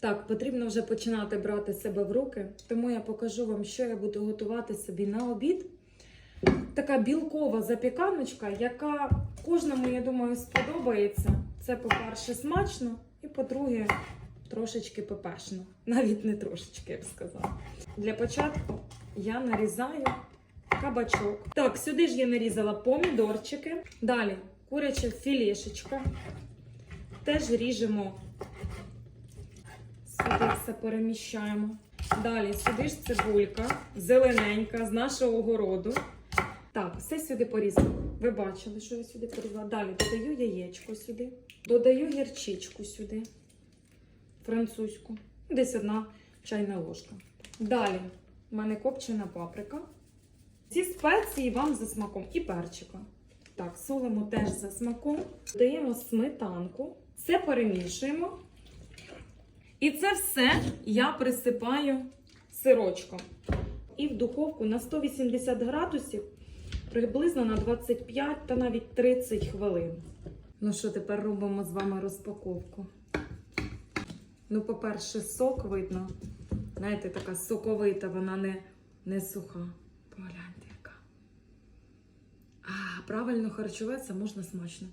Так, потрібно вже починати брати себе в руки, тому я покажу вам, що я буду готувати собі на обід. Така білкова запіканочка, яка кожному, я думаю, сподобається. Це, по-перше, смачно, і по-друге, трошечки пепешно. Навіть не трошечки, я б сказала. Для початку я нарізаю кабачок. Так, сюди ж я нарізала помідорчики. Далі куряча філішечка. Теж ріжемо Сюди все переміщаємо. Далі сюди ж цибулька, зелененька з нашого городу. Так, все сюди порізано. Ви бачили, що я сюди порізала. Далі додаю яєчко сюди. Додаю гірчичку сюди. Французьку. Десь одна чайна ложка. Далі в мене копчена паприка. Ці спеції вам за смаком і перчика. Так, солимо теж за смаком. Додаємо сметанку. Все перемішуємо. І це все я присипаю сирочком. І в духовку на 180 градусів приблизно на 25 та навіть 30 хвилин. Ну що, тепер робимо з вами розпаковку. Ну, по-перше, сок видно. Знаєте, така соковита, вона не, не суха. Погляньте, яка. А, правильно харчуватися можна смачно.